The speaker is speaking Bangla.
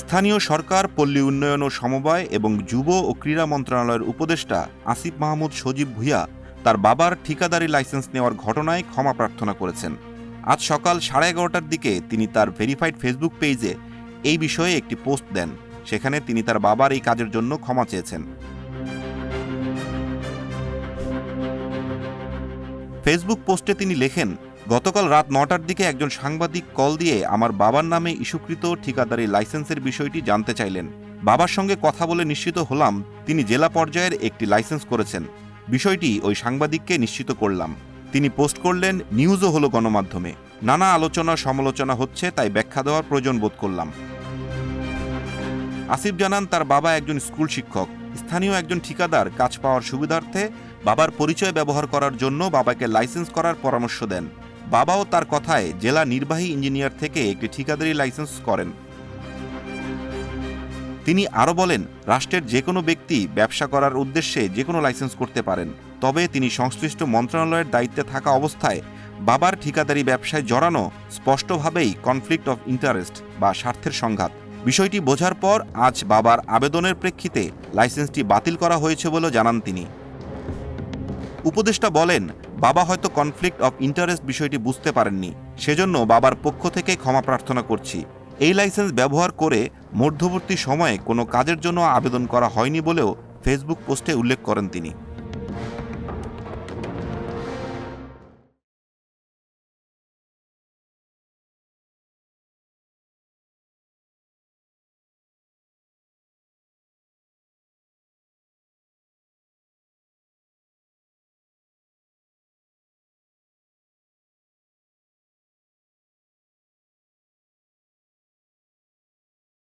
স্থানীয় সরকার, পল্লী উন্নয়ন ও সমবায় এবং যুব ও ক্রীড়া মন্ত্রণালয়ের উপদেষ্টা আসিফ মাহমুদ সজীব ভুইয়া তার বাবার ঠিকাদারি লাইসেন্স নেওয়ার ঘটনায় ক্ষমা প্রার্থনা করেছেন। আজ সকাল সাড়ে এগারোটার দিকে তিনি তার ভেরিফাইড ফেসবুক পেজে এই বিষয়ে একটি পোস্ট দেন। সেখানে তিনি তার বাবার এই কাজের জন্য ক্ষমা চেয়েছেন। ফেসবুক পোস্টে তিনি লেখেন গতকাল রাত নটার দিকে একজন সাংবাদিক কল দিয়ে আমার বাবার নামে ইস্যুকৃত ঠিকাদারি লাইসেন্সের বিষয়টি জানতে চাইলেন। বাবার সঙ্গে কথা বলে নিশ্চিত হলাম তিনি জেলা পর্যায়ের একটি লাইসেন্স করেছেন। বিষয়টি ওই সাংবাদিককে নিশ্চিত করলাম। তিনি পোস্ট করলেন, নিউজও হলো গণমাধ্যমে। নানা আলোচনা সমালোচনা হচ্ছে, তাই ব্যাখ্যা দেওয়ার প্রয়োজন বোধ করলাম। আসিফ জানান, তার বাবা একজন স্কুল শিক্ষক। স্থানীয় একজন ঠিকাদার কাজ পাওয়ার সুবিধার্থে বাবার পরিচয় ব্যবহার করার জন্য বাবাকে লাইসেন্স করার পরামর্শ দেন। বাবাও তার কথায় জেলা নির্বাহী ইঞ্জিনিয়ার থেকে একটি ঠিকাদারি লাইসেন্স করেন। তিনি আরও বলেন, রাষ্ট্রের যে কোনো ব্যক্তি ব্যবসা করার উদ্দেশ্যে যে কোনো লাইসেন্স করতে পারেন, তবে তিনি সংশ্লিষ্ট মন্ত্রণালয়ের দায়িত্বে থাকা অবস্থায় বাবার ঠিকাদারি ব্যবসায় জড়ানো স্পষ্টভাবেই কনফ্লিক্ট অফ ইন্টারেস্ট বা স্বার্থের সংঘাত। বিষয়টি বোঝার পর আজ বাবার আবেদনের প্রেক্ষিতে লাইসেন্সটি বাতিল করা হয়েছে বলে জানান তিনি। উপদেষ্টা বলেন বাবা হয়তো কনফ্লিক্ট অফ ইন্টারেস্ট বিষয়টি বুঝতে পারেননি, সেজন্য বাবার পক্ষ থেকে ক্ষমা প্রার্থনা করছি। এই লাইসেন্স ব্যবহার করে মধ্যবর্তী সময়ে কোনো কাজের জন্য আবেদন করা হয়নি বলেও ফেসবুক পোস্টে উল্লেখ করেন তিনি।